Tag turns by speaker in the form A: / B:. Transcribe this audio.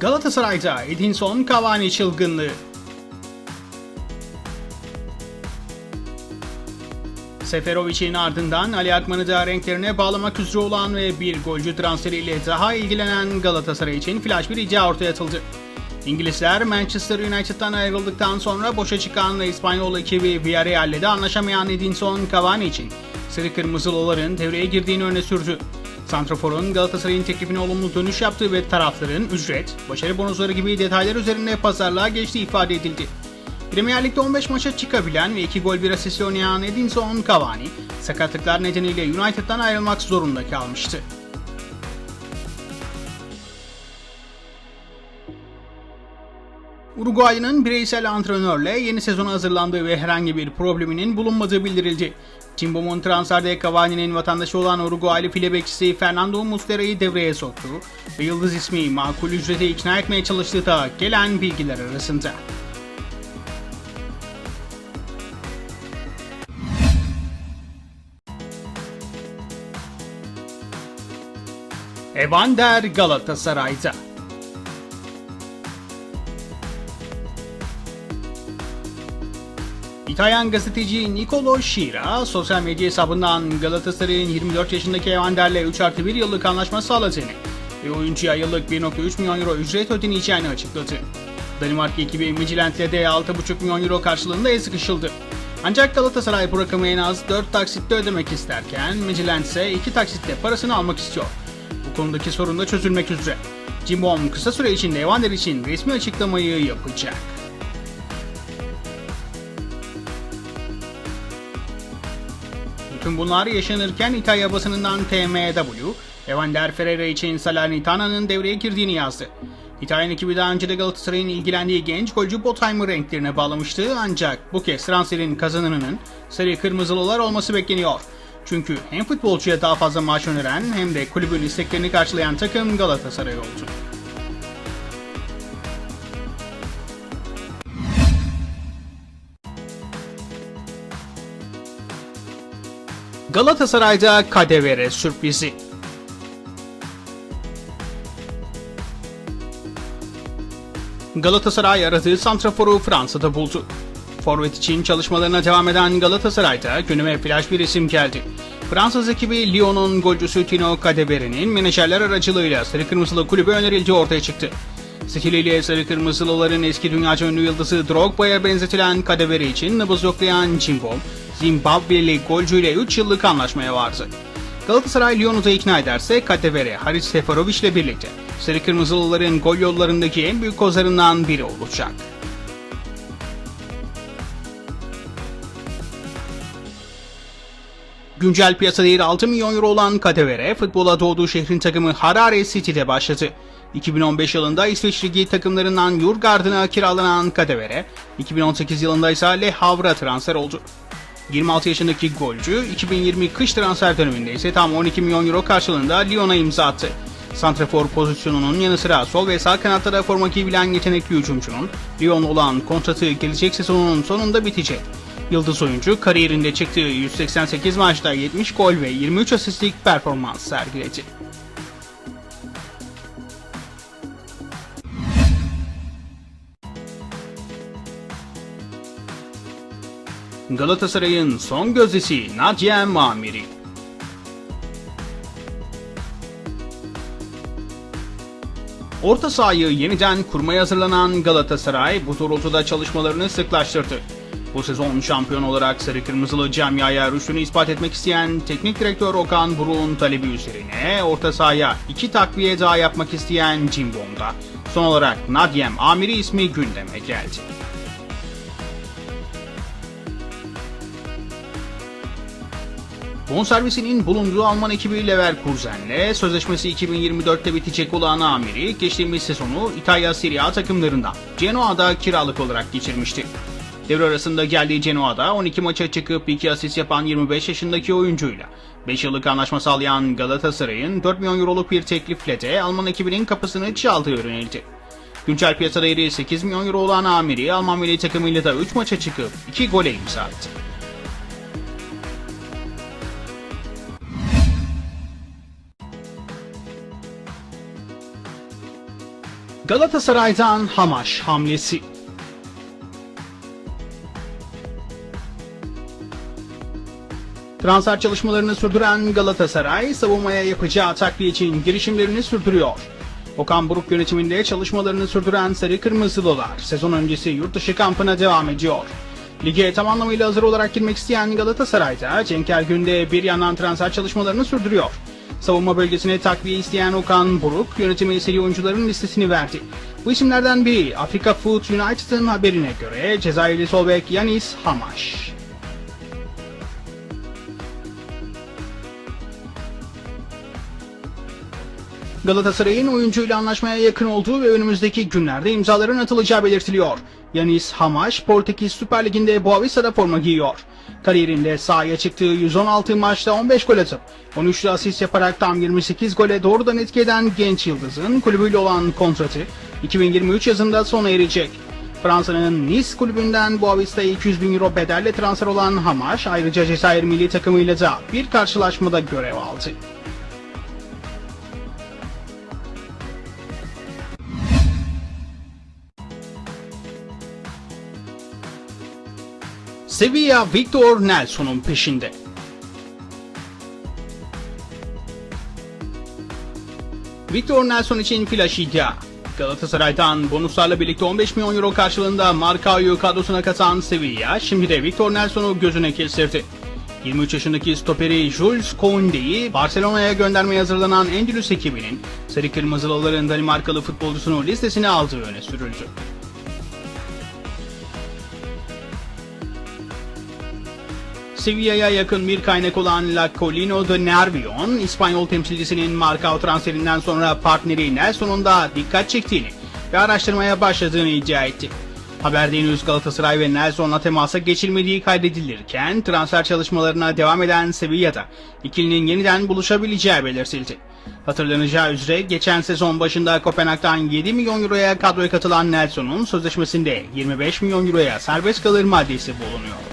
A: Galatasaray'da Edinson Cavani çılgınlığı. Seferovic'in ardından Ali Akman'ı da renklerine bağlamak üzere olan ve bir golcü transferiyle daha ilgilenen Galatasaray için flash bir iddia ortaya atıldı. İngilizler Manchester United'dan ayrıldıktan sonra boşa çıkan ve İspanyol ekibi Villarreal'le de anlaşamayan Edinson Cavani için Sarı Kırmızılıların devreye girdiğini öne sürdü. Santrafor'un Galatasaray'ın teklifine olumlu dönüş yaptığı ve tarafların ücret, başarı bonusları gibi detaylar üzerinde pazarlığa geçtiği ifade edildi. Premier Lig'de 15 maça çıkabilen ve 2 gol bir asist oynayan Edinson Cavani, sakatlıklar nedeniyle United'dan ayrılmak zorunda kalmıştı. Uruguaylı'nın bireysel antrenörle yeni sezona hazırlandığı ve herhangi bir probleminin bulunmadığı bildirildi. Timbom'un transferde Cavani'nin vatandaşı olan Uruguaylı file bekçisi Fernando Muslera'yı devreye soktu ve yıldız ismi makul ücrete ikna etmeye çalıştığı da gelen bilgiler arasında. Evander Galatasaray'da. İtalyan gazeteci Nicolo Shira sosyal medya hesabından Galatasaray'ın 24 yaşındaki Evander'le 3 artı 1 yıllık anlaşma sağladığını ve oyuncuya yıllık 1.3 milyon euro ücret ödeneceğini açıkladı. Danimarka ekibi Midtjylland'le de 6.5 milyon euro karşılığında el sıkışıldı. Ancak Galatasaray bu rakamı en az 4 taksitte ödemek isterken Midtjylland ise 2 taksitte parasını almak istiyor. Bu konudaki sorun da çözülmek üzere. Cimbom kısa süre içinde Evander için resmi açıklamayı yapacak. Bütün bunlar yaşanırken İtalya basınından TMW, Evander Ferreira için Salernitana'nın devreye girdiğini yazdı. İtalyan ekibi daha önce de Galatasaray'ın ilgilendiği genç golcü Botheimer renklerine bağlamıştı ancak bu kez transferin kazananının sarı kırmızılılar olması bekleniyor. Çünkü hem futbolcuya daha fazla maaş öneren hem de kulübün isteklerini karşılayan takım Galatasaray oldu. Galatasaray'da Kadevere sürprizi. Galatasaray aradığı santraforu Fransa'da buldu. Forvet için çalışmalarına devam eden Galatasaray'da günüme flash bir isim geldi. Fransız ekibi Lyon'un golcüsü Tino Kadevere'nin menajerler aracılığıyla Sarı Kırmızılı kulübe önerildiği ortaya çıktı. Stiliyle Sarı Kırmızılıların eski dünyaca ünlü yıldızı Drogba'ya benzetilen Kadevere için nabız yoklayan Cimbom, Zimbabweli golcüyle 3 yıllık anlaşmaya vardı. Galatasaray Lyon'u ikna ederse Kadevere, Haris Seferovic ile birlikte Sarı Kırmızılıların gol yollarındaki en büyük kozlarından biri olacak. Güncel piyasa değeri 6 milyon euro olan Kadevere, futbola doğduğu şehrin takımı Harare City'de başladı. 2015 yılında İsveç Ligi takımlarından Jurgard'ına kiralanan Kadevere, 2018 yılında ise Le Havre'a transfer oldu. 26 yaşındaki golcü 2020 kış transfer döneminde ise tam 12 milyon euro karşılığında Lyon'a imza attı. Santrafor pozisyonunun yanı sıra sol ve sağ kanatta da forma giyebilen yetenekli hücumcunun Lyon olan kontratı gelecek sezonun sonunda bitecek. Yıldız oyuncu kariyerinde çıktığı 188 maçta 70 gol ve 23 asistlik performans sergiledi. Galatasaray'ın son gözdesi Nadia Mamiri. Orta sahayı yeniden kurmaya hazırlanan Galatasaray bu doğrultuda çalışmalarını sıklaştırdı. Bu sezon şampiyon olarak Sarı Kırmızılı camiaya rüştünü ispat etmek isteyen teknik direktör Okan Buruk'un talebi üzerine orta sahaya iki takviye daha yapmak isteyen Cimbom'da. Son olarak Nadiem Amiri ismi gündeme geldi. Bonservisinin bulunduğu Alman ekibi Leverkusen'le sözleşmesi 2024'te bitecek olan Amiri geçtiğimiz sezonu İtalya Serie A takımlarından Genoa'da kiralık olarak geçirmişti. Devre arasında geldiği Genoa'da 12 maça çıkıp 2 asist yapan 25 yaşındaki oyuncuyla 5 yıllık anlaşma sağlayan Galatasaray'ın 4 milyon euroluk bir teklifle de Alman ekibinin kapısını çaldığı öğrenildi. Güncel piyasa değeri 8 milyon euro olan Amiri Alman milli takımıyla da 3 maça çıkıp 2 gole imza attı. Galatasaray'dan Hamaş hamlesi. Transfer çalışmalarını sürdüren Galatasaray, savunmaya yapacağı takviye için girişimlerini sürdürüyor. Okan Buruk yönetiminde çalışmalarını sürdüren Sarı Kırmızılılar, sezon öncesi yurt dışı kampına devam ediyor. Lige tam anlamıyla hazır olarak girmek isteyen Galatasaray'da Cenk Ergün de bir yandan transfer çalışmalarını sürdürüyor. Savunma bölgesine takviye isteyen Okan Buruk, yönetimi seri oyuncuların listesini verdi. Bu isimlerden biri Afrika Food United'ın haberine göre Cezayirli sol bek Yanis Hamaş. Galatasaray'ın oyuncuyla anlaşmaya yakın olduğu ve önümüzdeki günlerde imzaların atılacağı belirtiliyor. Yanis Hamaş, Portekiz Süper Ligi'nde Boavista'da forma giyiyor. Kariyerinde sahaya çıktığı 116 maçta 15 gol atıp 13 asist yaparak tam 28 gole doğrudan etki eden genç yıldızın kulübüyle olan kontratı 2023 yazında sona erecek. Fransa'nın Nice kulübünden Boavista'ya 200 bin euro bedelle transfer olan Hamaş ayrıca Cezayir milli takımıyla da bir karşılaşmada görev aldı. Sevilla Victor Nelson'un peşinde. Victor Nelson için flash iddia. Galatasaray'dan bonuslarla birlikte 15 milyon euro karşılığında Marcao'yu kadrosuna katan Sevilla şimdi de Victor Nelson'u gözüne kestirdi. 23 yaşındaki stoperi Jules Koundé'yi Barcelona'ya göndermeye hazırlanan Endülüs ekibinin Sarı Kırmızılıların Danimarkalı futbolcusunu listesine aldığı öne sürüldü. Sevilla'ya yakın bir kaynak olan La Colino de Nervion, İspanyol temsilcisinin Marcao transferinden sonra partneri Nelson'un da dikkat çektiğini ve araştırmaya başladığını iddia etti. Haberde henüz Galatasaray ve Nelson'la temasa geçilmediği kaydedilirken transfer çalışmalarına devam eden Sevilla'da ikilinin yeniden buluşabileceği belirtildi. Hatırlanacağı üzere geçen sezon başında Kopenhag'dan 7 milyon euroya kadroya katılan Nelson'un sözleşmesinde 25 milyon euroya serbest kalır maddesi bulunuyor.